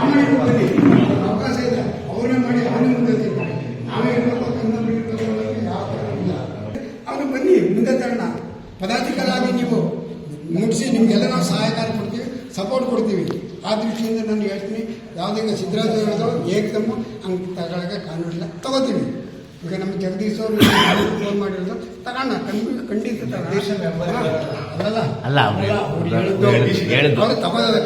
ಬನ್ನಿ ಅವಕಾಶ ಇದೆ. ಅವ್ರನ್ನೇ ಮಾಡಿ ಅವನೇ ಮುಂದೆ ತಿಳ್ಕೊಂಡು ನಾವೇ ಥರ ಇಲ್ಲ. ಅವರು ಬನ್ನಿ, ಮುಂದೆ ತರೋಣ. ಪದಾಧಿಕಾರಾಗಿ ನೀವು ಮುಗಿಸಿ ನಿಮಗೆಲ್ಲ ನಾವು ಸಹಾಯಕಾರ ಕೊಡ್ತೀವಿ ಸಪೋರ್ಟ್ ಕೊಡ್ತೀವಿ. ಆ ದೃಷ್ಟಿಯಿಂದ ನಾನು ಹೇಳ್ತೀನಿ, ಯಾವುದೇ ಈಗ ಸಿದ್ದರಾಜ ಹೇಳೋದು ಏಕದಮ್ಮ ಹಂಗೆ ತಗೊಳಕ್ಕೆ ಕಾನೂನಿಲ್ಲ. ತಗೋತೀವಿ. ಈಗ ನಮ್ಮ ಜಗದೀಶ್ ಅವರು ಫೋನ್ ಮಾಡಿರೋದು, ತಗೋಣ ಖಂಡಿತ ಖಂಡಿತ ಅಲ್ಲ,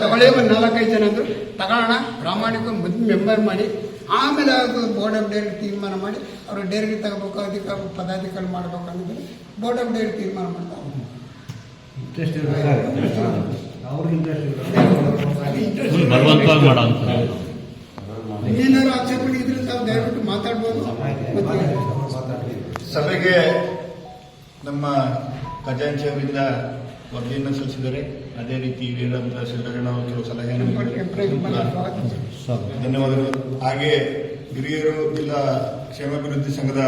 ತಗೊಳ್ಳೇ ಒಂದು ನಾಲ್ಕೈದು ಜನ ಅಂದರು. ತಗೊಳ್ಳೋಣ. ಪ್ರಾಮಾಣಿಕ ಮೊದಲು ಮೆಂಬರ್ ಮಾಡಿ. ಆಮೇಲೆ ಅದು ಬೋರ್ಡ್ ಆಫ್ ಡೈರೆಕ್ಟ್ ತೀರ್ಮಾನ ಮಾಡಿ ಅವರು ಡೈರೆಕ್ಟ್ ತಗೋಬೇಕು ಅಧಿಕಾರ ಪದಾಧಿಕಾರಿ ಮಾಡಬೇಕು ಅಂತ ಬೋರ್ಡ್ ಆಫ್ ಡೈರೆಕ್ಟ್ ತೀರ್ಮಾನ ಮಾಡ್ತಾರೆ ಇನ್ನೇನಾದ್ರು ಆಕ್ಷೇಪಣೆ ಇದ್ರೆ ತಾವು ದಯವಿಟ್ಟು ಮಾತಾಡ್ಬೋದು. ಸಭೆಗೆ ನಮ್ಮ ಖಜಾಂಚಿಯವರಿಂದ ವರದಿಯನ್ನು ಸಲ್ಲಿಸಿದರೆ ಅದೇ ರೀತಿ ವೀರಭದ್ರ ಸಿದ್ದರಾಮಯ್ಯ ಅವರು ಕೆಲವು ಸಲಹೆಯನ್ನು ಧನ್ಯವಾದಗಳು. ಹಾಗೆ ಹಿರಿಯರು ಜಿಲ್ಲಾ ಕ್ಷೇಮಾಭಿವೃದ್ಧಿ ಸಂಘದ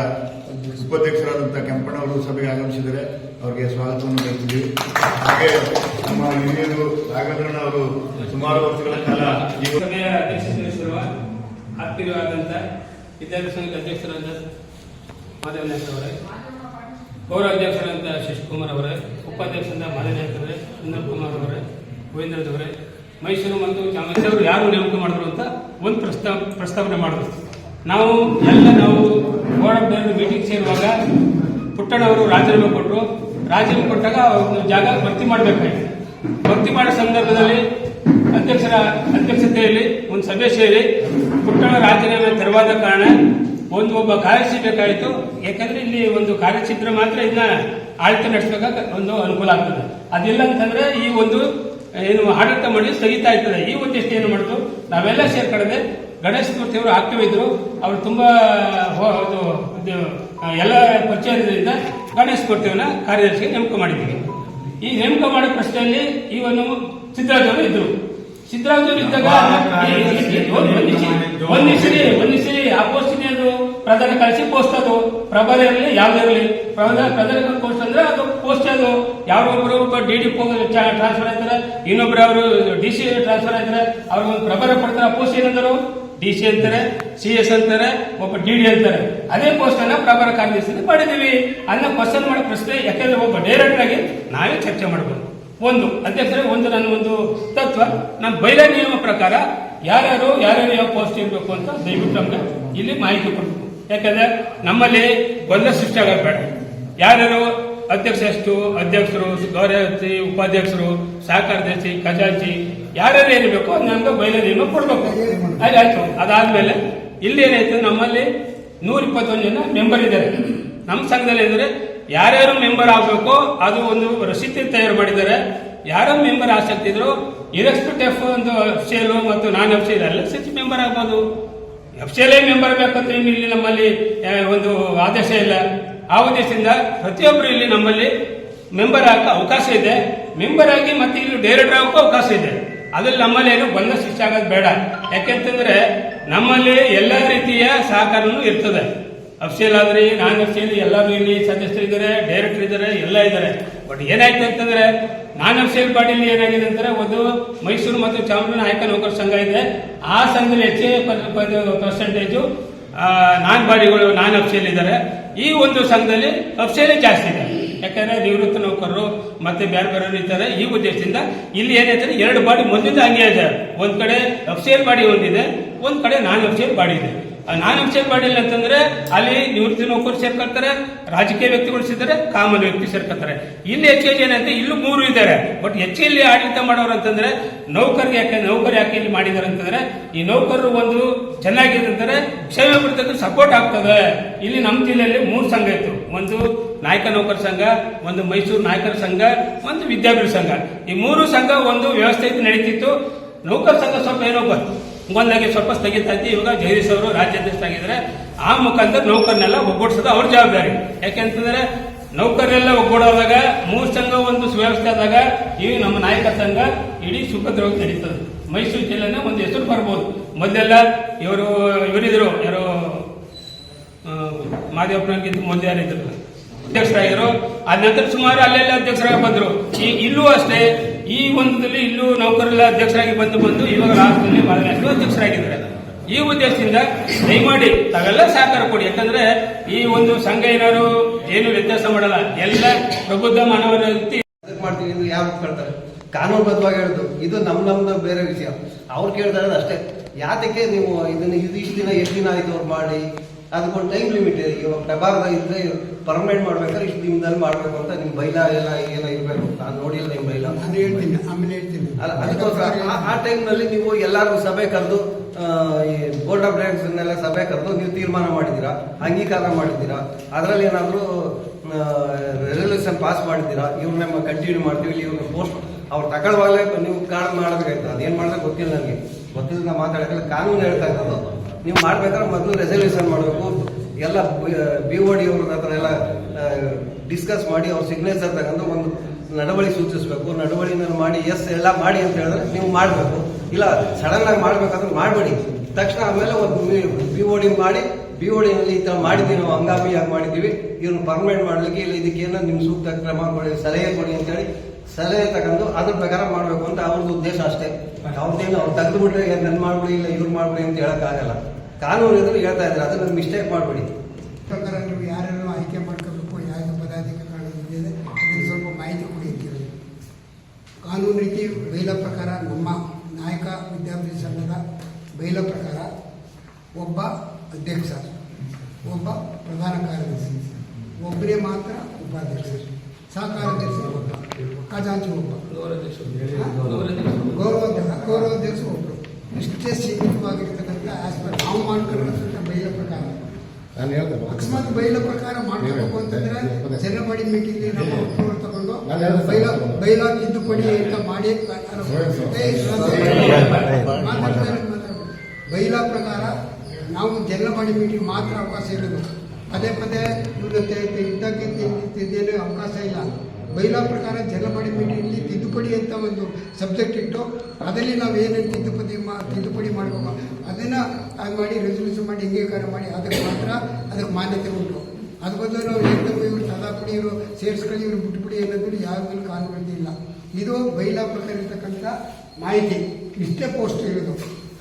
ಉಪಾಧ್ಯಕ್ಷರಾದಂತಹ ಕೆಂಪಣ್ಣ ಅವರು ಸಭೆಗೆ ಆಗಮಿಸಿದರೆ ಅವರಿಗೆ ಸ್ವಾಗತವನ್ನು ಬಯಸಿದ್ದೀವಿ ಹಾಗೆ ನಮ್ಮ ಹಿರಿಯರು ರಾಘವೇಂದ್ರಣ್ಣ ಅವರು ಸುಮಾರು ವರ್ಷಗಳ ಕಾಲ ಈ ವಿದ್ಯಾರ್ಥಿ ಸಂಘದ ಅಧ್ಯಕ್ಷರಾದ ಮಾಧವನಾಥ್ ಅವರೇ. ಗೌರವ ಅಧ್ಯಕ್ಷರಾದಂಥ ಶಶಿಕುಮಾರ್ ಅವರೇ ಉಪಾಧ್ಯಕ್ಷರಿಂದ ಅವರೇ ಸುಂದರ್ ಕುಮಾರ್ ಅವರೇ ಗೋವಿಂದರಾಜ್ ಮೈಸೂರು ಮತ್ತು ಚಾಮರಾಜ ಅವರು ಯಾರು ನೇಮಕ ಮಾಡಿದ್ರು ಅಂತ ಒಂದು ಪ್ರಸ್ತಾವ ಪ್ರಸ್ತಾವನೆ ಮಾಡಿದ್ರು. ನಾವು ಎಲ್ಲ ನಾವು ಬೋರ್ಡ್ ಆಫ್ ಡೈರೆಕ್ಟರ್ ಮೀಟಿಂಗ್ ಸೇರುವಾಗ ಪುಟ್ಟಣ್ಣ ಅವರು ರಾಜೀನಾಮೆ ಕೊಟ್ಟರು ರಾಜೀನಾಮೆ ಕೊಟ್ಟಾಗ ಅವ್ರನ್ನ ಜಾಗ ಭರ್ತಿ ಮಾಡಬೇಕಾಯ್ತು. ಭರ್ತಿ ಮಾಡೋ ಸಂದರ್ಭದಲ್ಲಿ ಅಧ್ಯಕ್ಷರ ಅಧ್ಯಕ್ಷತೆಯಲ್ಲಿ, ಒಂದು ಸಭೆ ಸೇರಿ ಪುಟ್ಟಣ ರಾಜೀನಾಮೆ ತೆರವಾದ ಕಾರಣ ಒಂದು ಒಬ್ಬ ಕಾರ್ಯದರ್ಶಿ ಬೇಕಾಯಿತು. ಯಾಕಂದ್ರೆ ಇಲ್ಲಿ ಒಂದು ಕಾರ್ಯಚಿತ್ರ ಮಾತ್ರ ಇದನ್ನ ಆಡಳಿತ ನಡೆಸಬೇಕಾಗ ಒಂದು ಅನುಕೂಲ ಆಗ್ತದೆ. ಅದಿಲ್ಲ ಅಂತಂದ್ರೆ ಈ ಒಂದು, ಏನು ಆಡಳಿತ ಮಾಡಿ ಸ್ಥಗಿತ ಆಯ್ತದೆ ಈ ಒಂದಿಷ್ಟು ಏನು ಮಾಡಿದ್ರು ನಾವೆಲ್ಲ ಸೇರ್ಕೊಳ್ಳದೆ ಗಣೇಶ ಮೂರ್ತಿ ಅವರು ಆಕ್ಟಿವ್ ಇದ್ರು. ಅವರು ತುಂಬಾ ಎಲ್ಲ ಪರಿಚಯದಿಂದ ಗಣೇಶ ಮೂರ್ತಿಯವನ್ನ ಕಾರ್ಯದರ್ಶಿಗೆ ನೇಮಕ ಮಾಡಿದ್ದೀವಿ ಈ ನೇಮಕ ಮಾಡೋ ಪ್ರಶ್ನೆಯಲ್ಲಿ ಈ ಸಿದ್ದರಾಜ್ ಅವರು ಇದ್ರು. ಸಿದ್ದರಾಜ್ ಅವರು ಇದ್ದಾಗ ಒಂದಿಸಿರಿ ಒಂದಿಸಿರಿ ಆ ಪೋಸ್ಟ್ ಅದು ಪ್ರಧಾನ ಕಳಿಸಿ ಪೋಸ್ಟ್ ಅದು. ಪ್ರಬಲ ಇರಲಿ ಯಾವ್ದು ಇರಲಿ. ಪ್ರಧಾನ ಪ್ರಧಾನ ಪೋಸ್ಟ್ ಅಂದ್ರೆ ಅದು ಪೋಸ್ಟ್ ಅದು. ಯಾರೊಬ್ಬರು ಒಬ್ಬ ಡಿ ಡಿ ಟ್ರಾನ್ಸ್ಫರ್ ಆಯ್ತಾರೆ ಇನ್ನೊಬ್ರು ಅವರು ಡಿ ಸಿ ಟ್ರಾನ್ಸ್ಫರ್ ಆಯ್ತಾರೆ ಅವ್ರಿಗೊಂದು ಪ್ರಬಲ ಪಡ್ತಾರೆ ಆ ಪೋಸ್ಟ್ ಏನಂದರು ಡಿ ಸಿ ಅಂತಾರೆ ಸಿ ಎಸ್ ಅಂತಾರೆ ಒಬ್ಬ ಡಿ ಡಿ ಅಂತಾರೆ. ಅದೇ ಪೋಸ್ಟ್ ಅನ್ನ ಪ್ರಬಲ ಕಾರ್ಯದರ್ಶಿ ಮಾಡಿದೀವಿ ಅದನ್ನ ಕ್ವಶನ್ ಮಾಡೋ ಪ್ರಶ್ನೆ ಯಾಕಂದ್ರೆ ಒಬ್ಬ ಡೈರೆಕ್ಟ್ ಆಗಿ ನಾವೇ ಚರ್ಚೆ ಮಾಡಬಹುದು ಒಂದು. ಅಧ್ಯಕ್ಷರೇ ಒಂದು ನನ್ನ ಒಂದು ತತ್ವ. ನಮ್ಮ ಬೈಲ ನಿಯಮ ಪ್ರಕಾರ ಯಾರ್ಯಾರು ಯಾರ್ಯಾರು ಯಾವ ಪೋಸ್ಟ್ ಇರಬೇಕು ಅಂತ ದಯವಿಟ್ಟು ನಮ್ಗೆ ಇಲ್ಲಿ ಮಾಹಿತಿ ಕೊಡಬೇಕು. ಯಾಕಂದ್ರೆ ನಮ್ಮಲ್ಲಿ ಗೊಂದಲ ಸೃಷ್ಟಿ ಆಗೋದು ಬೇಡ. ಯಾರ್ಯಾರು ಅಧ್ಯಕ್ಷ ಎಷ್ಟು, ಅಧ್ಯಕ್ಷರು, ಗೌರವತಿ, ಉಪಾಧ್ಯಕ್ಷರು ಸಹಕಾರದರ್ಶಿ ಖಜಾಂಚಿ, ಯಾರ್ಯಾರು ಏನಿರಬೇಕು ಅದು ನಮ್ಗೆ ಬೈಲ ನಿಯಮ ಕೊಡಬೇಕು. ಆಯ್ತು ಅದಾದ್ಮೇಲೆ ಇಲ್ಲಿ ಏನಾಯ್ತು, ನಮ್ಮಲ್ಲಿ ನೂರ ಇಪ್ಪತ್ತೊಂದು ಜನ ಮೆಂಬರ್ ಇದ್ದಾರೆ. ನಮ್ಮ ಸಂಘದಲ್ಲಿ ಇದ್ರೆ ಯಾರ್ಯಾರು ಮೆಂಬರ್ ಆಗಬೇಕು, ಅದು ಒಂದು ರಸೀತಿ ತಯಾರು ಮಾಡಿದ್ದಾರೆ. ಯಾರು ಮೆಂಬರ್ ಆಸಕ್ತಿ ಇದ್ರು ಇರೆಸ್ಪೆಕ್ಟ್ ಎಫ್ ಒಂದು ಎಫ್ಸಿಎಲ್ ಮತ್ತು ನಾನ್ ಎಲ್ಲ ಸಿ ಮೆಂಬರ್ ಆಗ್ಬೋದು. ಎಫ್ಸಿಎಲ್ ಮೆಂಬರ್ ಬೇಕಂತ ಇಲ್ಲಿ ನಮ್ಮಲ್ಲಿ ಒಂದು ಆದೇಶ ಇಲ್ಲ. ಆ ಉದ್ದೇಶದಿಂದ ಪ್ರತಿಯೊಬ್ಬರು ಇಲ್ಲಿ ನಮ್ಮಲ್ಲಿ ಮೆಂಬರ್ ಆಗ ಅವಕಾಶ ಇದೆ. ಮೆಂಬರ್ ಆಗಿ ಮತ್ತೆ ಇಲ್ಲಿ ಡೈರೆಕ್ಟರ್ ಆಗೋಕ್ಕೂ ಅವಕಾಶ ಇದೆ. ಅದ್ರಲ್ಲಿ ನಮ್ಮಲ್ಲಿ ಏನು ಬಂದ ಶಿಕ್ಷೆ ಆಗೋದು ಬೇಡ ಯಾಕೆಂತಂದ್ರೆ ನಮ್ಮಲ್ಲಿ ಎಲ್ಲ ರೀತಿಯ ಸಹಕಾರನೂ ಇರ್ತದೆ. ಅಫ್ಸಿಯಲ್ ಆದ್ರಿ ನಾನ್ ಅಫ್ಸೇಲ್ ಎಲ್ಲರೂ ಇಲ್ಲಿ ಸದಸ್ಯರಿದ್ದಾರೆ ಡೈರೆಕ್ಟರ್ ಇದ್ದಾರೆ ಎಲ್ಲ ಇದ್ದಾರೆ ಬಟ್ ಏನಾಯ್ತು ಅಂತಂದ್ರೆ, ನಾನ್ ಅಫ್ಸೇಲ್ ಬಾಡಿಲಿ ಏನಾಗಿದೆ ಅಂದ್ರೆ ಒಂದು ಮೈಸೂರು ಮತ್ತು ಚಾಮರಾಜ ನಾಯಕ ನೌಕರ ಸಂಘ ಇದೆ. ಆ ಸಂಘದಲ್ಲಿ ಹೆಚ್ಚಿನ ಪರ್ಸೆಂಟೇಜು ನಾನ್ ಬಾಡಿಗಳು ನಾನ್ ಅಫ್ಸೇಲ್ ಇದ್ದಾರೆ ಈ ಒಂದು ಸಂಘದಲ್ಲಿ ಅಫ್ಸೇಲೇ ಜಾಸ್ತಿ ಇದೆ. ಯಾಕಂದ್ರೆ ನಿವೃತ್ತ ನೌಕರರು ಮತ್ತೆ ಬೇರೆ ಬೇರೆ ಇದ್ದಾರೆ ಈ ಉದ್ದೇಶದಿಂದ ಇಲ್ಲಿ ಏನೈತೆ ಎರಡು ಬಾಡಿ ಮುಂದಿನ ಹಂಗೆ ಇದೆ. ಒಂದ್ ಕಡೆ ಅಫ್ಸೇಲ್ ಬಾಡಿ ಒಂದಿದೆ, ಒಂದ್ ಕಡೆ ನಾನ್ ಅಫ್ಸೇಲ್ ಬಾಡಿ ಇದೆ. ನಾನ್ ಅಫ್ಸಿಯಲ್ ಮಾಡಿಲ್ಲ ಅಂತಂದ್ರೆ, ಅಲ್ಲಿ ನಿವೃತ್ತಿ ನೌಕರು ಸೇರ್ಕೊಳ್ತಾರೆ, ರಾಜಕೀಯ ವ್ಯಕ್ತಿಗಳು ಸೇರ್ತಾರೆ, ಕಾಮನ್ ವ್ಯಕ್ತಿ ಸೇರ್ಕೊಳ್ತಾರೆ. ಇಲ್ಲಿ ಹೆಚ್ಚು ಏನಂತ, ಇಲ್ಲೂ ಮೂರು ಇದ್ದಾರೆ. ಬಟ್ ಹೆಚ್ಚು ಇಲ್ಲಿ ಆಡಳಿತ ಮಾಡೋರು ಅಂತಂದ್ರೆ, ನೌಕರಿಗೆ ಯಾಕೆ, ನೌಕರಿ ಯಾಕೆ ಇಲ್ಲಿ ಮಾಡಿದಾರೆ ಅಂತಂದ್ರೆ, ಈ ನೌಕರರು ಒಂದು ಚೆನ್ನಾಗಿದೆ ಅಂತಂದ್ರೆ, ಕ್ಷೇಮ ಬಿಡ್ತಕ್ಕಂಥ ಸಪೋರ್ಟ್ ಆಗ್ತದೆ. ಇಲ್ಲಿ ನಮ್ಮ ಜಿಲ್ಲೆಯಲ್ಲಿ ಮೂರು ಸಂಘ ಇತ್ತು. ಒಂದು ನಾಯಕ ನೌಕರ ಸಂಘ, ಒಂದು ಮೈಸೂರು ನಾಯಕರ ಸಂಘ, ಒಂದು ವಿದ್ಯಾಭ್ಯಾಸ ಸಂಘ. ಈ ಮೂರು ಸಂಘ ಒಂದು ವ್ಯವಸ್ಥೆ ನಡೀತಿತ್ತು. ನೌಕರ ಸಂಘ ಸ್ವಲ್ಪ ಏನೋ ಬಂತು ಒಂದಾಗಿ ಸ್ವಲ್ಪ ಸ್ಥಗಿತ ಐತಿ ಇವಾಗ ಜಗದೀಶ್ ಅವರು ಆಗಿದ್ರೆ ಆ ಮುಖಾಂತರ ನೌಕರನ್ನೆಲ್ಲ ಒಗ್ಗೂಡಿಸೋದು ಅವ್ರ ಜವಾಬ್ದಾರಿ. ಯಾಕೆಂತಂದ್ರೆ ನೌಕರರೆಲ್ಲ ಒಗ್ಗೂಡೋದಾಗ ಮೂರು ಸಂಘ ಒಂದು ಸುವ್ಯವಸ್ಥೆ ಆದಾಗ, ಈ ನಮ್ಮ ನಾಯಕ ಸಂಘ ಇಡೀ ಸುಭದ್ರವಾಗಿ ನಡೀತದೆ. ಮೈಸೂರು ಜಿಲ್ಲೆನ ಒಂದು ಹೆಸರು ಬರ್ಬೋದು. ಮೊದಲೆಲ್ಲ ಇವರು, ಇವರಿದ್ರು, ಯಾರು ಮಾದೇವಪ್ಪನಿಗಿಂತ ಮುಂದೆ ಯಾರಿದ್ರು, ಅಧ್ಯಕ್ಷರಾಗಿದ್ರು. ಅದ ನಂತರ ಸುಮಾರು ಅಲ್ಲೆಲ್ಲ ಅಧ್ಯಕ್ಷರಾಗಿ ಬಂದರು. ಈ ಇಲ್ಲೂ ಅಷ್ಟೇ ಈ ಒಂದಲ್ಲಿ ಇಲ್ಲೂ ನೌಕರೆಲ್ಲ ಅಧ್ಯಕ್ಷರಾಗಿ ಬಂದು ಬಂದು ಇವಾಗ ರಾಷ್ಟ್ರದಲ್ಲಿ ಬಹಳಷ್ಟು ಅಧ್ಯಕ್ಷರಾಗಿದ್ದಾರೆ. ಈ ಉದ್ದೇಶದಿಂದ ದಯಮಾಡಿ ತಾವೆಲ್ಲ ಸಹಕಾರ ಕೊಡಿ. ಯಾಕಂದ್ರೆ ಈ ಒಂದು ಸಂಘ ಏನಾದ್ರು ಏನು ವ್ಯತ್ಯಾಸ ಮಾಡಲ್ಲ. ಎಲ್ಲ ಪ್ರಬುದ್ಧ ಮಾನವರ ಅದಕ್ಕೆ ಮಾಡ್ತೀವಿ. ಯಾರು ಹೇಳ್ತಾರೆ ಕಾನೂನುಬದ್ಧವಾಗಿ ಹೇಳುದು. ಇದು ನಮ್ ನಮ್ದು ಬೇರೆ ವಿಷಯ. ಅವ್ರು ಕೇಳ್ತಾರೆ ಅಷ್ಟೇ. ಯಾತಕ್ಕೆ ನೀವು ಇದನ್ನ ಇದು ಇಷ್ಟು ದಿನ ಎಷ್ಟು ದಿನ ಆಯ್ತು ಅವ್ರು ಮಾಡಿ? ಅದಕ್ಕೊಂದು ಟೈಮ್ ಲಿಮಿಟ್ ಇದೆ ಇವಾಗ ಪ್ರಭಾರದ ಇದ್ರೆ ಪರ್ಮನೆಂಟ್ ಮಾಡ್ಬೇಕಾದ್ರೆ ಇಷ್ಟು ದಿನದಲ್ಲಿ ಮಾಡ್ಬೇಕು ಅಂತ ನಿಮ್ ಬೈಲ ಎಲ್ಲ ಏನೋ ಇರ್ಬೇಕು ನಾನು ನೋಡಿಲ್ಲ ನಿಮ್ ಬೈಲ ನಾನು ಹೇಳ್ತೀನಿ ಆಮೇಲೆ ಹೇಳ್ತೀನಿ. ಅಲ್ಲ ಅದಕ್ಕೋಸ್ಕರ ಆ- ಟೈಮ್ನಲ್ಲಿ ನೀವು ಎಲ್ಲರೂ ಸಭೆ ಕರೆದು ಈ ಬೋರ್ಡ್ ಆಫ್ ಡೈರೆಕ್ಟರ್ಸ್ನೆಲ್ಲ ಸಭೆ ಕರೆದು ನೀವು ತೀರ್ಮಾನ ಮಾಡಿದ್ದೀರಾ? ಅಂಗೀಕಾರ ಮಾಡಿದ್ದೀರಾ? ಅದರಲ್ಲಿ ಏನಾದರೂ ರೆಸಲ್ಯೂಷನ್ ಪಾಸ್ ಮಾಡಿದ್ದೀರಾ? ಇವ್ರನ್ನ ಕಂಟಿನ್ಯೂ ಮಾಡ್ತೀವಿ ಇಲ್ಲಿ ಇವ್ರನ್ನ ಪೋಸ್ಟ್ ಅವ್ರು ತಗೊಳ್ವಾಗಲೇ ನೀವು ಕಾರ್ಡ್ ಮಾಡಬೇಕಾಯ್ತು ಅದೇನು ಮಾಡಿದ್ರೆ ಗೊತ್ತಿಲ್ಲ ನನಗೆ ಗೊತ್ತಿಲ್ಲ ಮಾತಾಡೋಕ್ಕಲ್ಲ ಕಾನೂನು ಹೇಳ್ತಾ ಇರೋದು. ನೀವು ಮಾಡ್ಬೇಕಾದ್ರೆ ಮೊದಲು ರೆಸಲ್ಯೂಷನ್ ಮಾಡಬೇಕು. ಎಲ್ಲ ಬಿ ಓ ಡಿ ಅವ್ರ ಹತ್ರ ಎಲ್ಲ ಡಿಸ್ಕಸ್ ಮಾಡಿ, ಅವ್ರ ಸಿಗ್ನೇಚರ್ ತಗೊಂಡು ಒಂದು ನಡವಳಿ ಸೂಚಿಸಬೇಕು. ನಡವಳಿನ ಮಾಡಿ ಎಸ್ ಎಲ್ಲ ಮಾಡಿ ಅಂತ ಹೇಳಿದ್ರೆ ನೀವು ಮಾಡಬೇಕು. ಇಲ್ಲ ಸಡನ್ ಆಗಿ ಮಾಡ್ಬೇಕಾದ್ರೆ ಮಾಡಬೇಡಿ. ತಕ್ಷಣ ಆಮೇಲೆ ಒಂದು ಬಿ ಓ ಡಿ ಮಾಡಿ ಬಿ ಓ ಡಿನಲ್ಲಿ ಈ ಥರ ಮಾಡಿದ್ದೀವಿ ನಾವು ಹಂಗಾಮಿಯಾಗಿ ಮಾಡಿದ್ದೀವಿ. ಇವ್ರನ್ನ ಪರ್ಮನೆಂಟ್ ಮಾಡ್ಲಿಕ್ಕೆ ಇಲ್ಲ, ಇದಕ್ಕೇನೋ ನಿಮ್ಮ ಸೂಕ್ತ ಕ್ರಮ ಕೊಡಿ, ಸಲಹೆ ಕೊಡಿ ಅಂತೇಳಿ ಸಲಹೆ ತಗೊಂಡು ಅದ್ರ ಪ್ರಕಾರ ಮಾಡಬೇಕು ಅಂತ ಅವ್ರದ್ದು ಉದ್ದೇಶ ಅಷ್ಟೇ. ಅವ್ರದ್ದೇನು ಅವ್ರು ತೆಗೆದುಬಿಟ್ರೆ ಏನು ನನ್ನ ಮಾಡ್ಬಿಡಿ, ಇಲ್ಲ ಇವ್ರು ಮಾಡ್ಬಿಡಿ ಅಂತ ಹೇಳೋಕ್ಕಾಗಲ್ಲ. ಕಾನೂನು ಇದ್ರೆ ಹೇಳ್ತಾ ಇದ್ದಾರೆ ಅದನ್ನ ಮಿಸ್ಟೇಕ್ ಮಾಡ್ಬಿಡಿ. ಪ್ರಕಾರ ನೀವು ಯಾರ್ಯಾರು ಆಯ್ಕೆ ಮಾಡ್ಕೋಬೇಕು ಯಾವ ಪದಾಧಿಕಾರಿಗಳಿದೆ ಅದಕ್ಕೆ ಸ್ವಲ್ಪ ಮಾಹಿತಿ ಕೊಡಿ ಅಂತ ಹೇಳಿ. ಕಾನೂನು ರೀತಿ ಬೈಲ ಪ್ರಕಾರ ನಮ್ಮ ನಾಯಕ ವಿದ್ಯಾರ್ಥಿ ಸಂಘದ ಬೈಲ ಪ್ರಕಾರ ಒಬ್ಬ ಅಧ್ಯಕ್ಷ ಒಬ್ಬ ಪ್ರಧಾನ ಕಾರ್ಯದರ್ಶಿ ಒಬ್ಬರೇ ಮಾತ್ರ ಉಪಾಧ್ಯಕ್ಷ ಸಹಕಾರಾಧ್ಯಕ್ಷ ಒಬ್ಬ ಖಜಾಂಚಿ ಒಬ್ಬ. ಗೌರವಾಧ್ಯಕ್ಷ ಗೌರವಾಧ್ಯಕ್ಷ ಒಬ್ಬರು ಇಷ್ಟೇ ಸೀಮಿತವಾಗಿರ್ತಕ್ಕಂಥ ಆಸ್ಪೆಕ್ಟ್ ನಾವು ಮಾಡ್ಕೊಂಡಿರ್ತಕ್ಕಂಥ ಬೈಲ ಪ್ರಕಾರ ನಾನು ಹೇಳ್ದೆ ಅಕಸ್ಮಾತ್ ಬೈಲ ಪ್ರಕಾರ ಮಾಡಬೇಕು ಅಂತಂದ್ರೆ ಮಾಡಿ ಮೀಟಿಂಗ್ ನಮ್ಮ ಒಪ್ಪಿಗೆ ತಗೊಂಡು ಬೈಲ. ಬೈಲ ತಿದ್ದುಪಡಿ ಅಂತ ಮಾಡಿ ಬೈಲ ಪ್ರಕಾರ ನಾವು ಜನಬಡಿ ಮೀಟಿಂಗ್ ಮಾತ್ರ ಅವಕಾಶ ಇರೋದು ಪದೇ ಪದೇ ಇದ್ದಕ್ಕೆ ಅವಕಾಶ ಇಲ್ಲ ಬೈಲ ಪ್ರಕಾರ ಜಲಮಾಡಿ ಮೀಟಿಂಗ್ಲಿ ತಿದ್ದುಪಡಿ ಅಂತ ಒಂದು ಸಬ್ಜೆಕ್ಟ್ ಇಟ್ಟು ಅದರಲ್ಲಿ ನಾವು ಏನೇನು ತಿದ್ದುಪಡಿ ಮಾ, ತಿದ್ದುಪಡಿ ಮಾಡಬೇಕು, ಅದನ್ನು ಅದು ಮಾಡಿ ರೆಸೊಲ್ಯೂಷನ್ ಮಾಡಿ ಅಂಗೀಕಾರ ಮಾಡಿ, ಅದಕ್ಕೆ ಮಾತ್ರ ಅದಕ್ಕೆ ಮಾನ್ಯತೆ ಉಂಟು. ಅದು ಬದಲು ನಾವು ಏಕದಮ್ ಇವರು ತದಾಪುಡಿ ಇವರು, ಸೇರಿಸ್ಕೊಳ್ಳಿ ಇವರು, ಬಿಟ್ಬಿಡಿ ಅನ್ನೋದು ಯಾವುದೂ ಕಾಲು ಬಂದಿಲ್ಲ ಇದು ಬೈಲಾ ಪ್ರಕಾರ ಇರ್ತಕ್ಕಂಥ ಮಾಹಿತಿ. ಇಷ್ಟೇ ಪೋಸ್ಟ್ ಇರೋದು.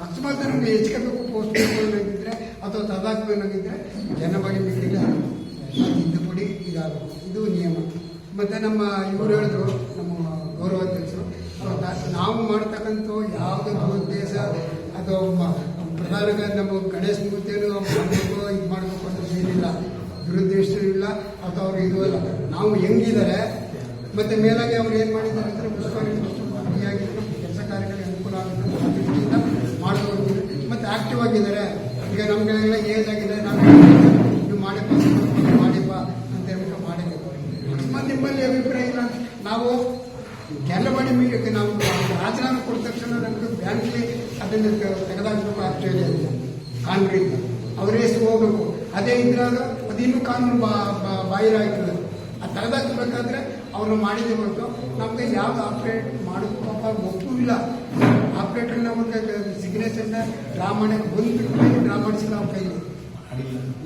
ಅಕಸ್ಮಾತ್ ನಮಗೆ ಹೆಚ್ಚಿಗೆ ಪೋಸ್ಟ್ ಅನ್ನೋದಿದ್ರೆ ಅಥವಾ ತದಾಪು ಅನ್ನೋದಿದ್ರೆ ಜನಬಡಿ ಮೀಟಿಂಗ್ ತಿದ್ದುಪಡಿ ಇದಾಗಬೇಕು. ಇದು ನಿಯಮ. ಮತ್ತು ನಮ್ಮ ಇವರು ಹೇಳಿದ್ರು, ನಮ್ಮ ಗೌರವಾಧ್ಯಕ್ಷರು ನಾವು ಮಾಡ್ತಕ್ಕಂಥ ಯಾವುದೇ ಉದ್ದೇಶ ಅಥವಾ ಮ- ಪ್ರಧಾನ ನಮ್ಮ ಗಣೇಶ ಮೂರ್ತಿಯನ್ನು ಮಾಡಬೇಕು, ಇದು ಮಾಡಬೇಕು ಅಂತ ಏನಿಲ್ಲ. ದುರುದ್ದೇಶ ಇಲ್ಲ ಅಥವಾ ಅವ್ರು ಇದು ಅಲ್ಲ. ನಾವು ಹೆಂಗಿದ್ದಾರೆ, ಮತ್ತೆ ಮೇಲಾಗಿ ಅವ್ರು ಏನು ಮಾಡಿದ್ದಾರೆ ಅಂದರೆ ಫ್ರೀಯಾಗಿ ಕೆಲಸ ಕಾರ್ಯಗಳಿಗೆ ಅನುಕೂಲ ಆಗುತ್ತೆ ಅನ್ನೋ ದೃಷ್ಟಿಯಿಂದ ಮಾಡ್ಕೊಂಡು ಮತ್ತೆ ಆಕ್ಟಿವ್ ಆಗಿದ್ದಾರೆ. ಈಗ ನಮಗೆಲ್ಲ ಏಜ್ ಆಗಿದೆ ನಾವು ಇದು ಮಾಡಿಪ್ಪ ಮಾಡಿಪ್ಪ ಅಂತ ಹೇಳ್ಬಿಟ್ಟು ಮಾಡಿದ್ದೇವೆ ಅಕಸ್ಮಾತ್ ನಿಮ್ಮಲ್ಲಿ ಅಭಿಪ್ರಾಯ ಇಲ್ಲ ನಾವು ಮೀಡಿಯಕ್ಕೆ ನಾವು ರಾಜೀನಾಮೆ ಕೊಟ್ಟ ತಕ್ಷಣ ನಮಗೆ ಬ್ಯಾಂಕ್ಲಿ ಅದನ್ನು ತೆಗೆದಾಕಬೇಕು ಆಕ್ಚುಲಿ ಕಾನೂನಿಂದ ಅವರೇ ಹೋಗಬೇಕು? ಅದೇ ಇದ್ರಾಗ ಅದಿನ್ನು ಕಾನೂನು ಬಾ, ಬಾ- ಬಾಹಿರ ಆಯ್ತದೆ ಅದು ತೆಗೆದಾಕಬೇಕಾದ್ರೆ ಅವ್ರು ಮಾಡಿದೆ ಹೊರತು ನಮಗೆ ಯಾವ್ದು ಆಪ್ರೇಟ್ ಮಾಡೋದಪ್ಪ ಗೊತ್ತೂ ಇಲ್ಲ. ಆಪ್ರೇಟರ್ ಸಿಗ್ನೇಚರ್ನ ಡ್ರಾ ಮಾಡಿ ಬಂದ್ಬಿಟ್ಟು ಡ್ರಾ ಮಾಡಿಸಿಲ್ಲ ಅವ್ರ ಕೈಲಿ.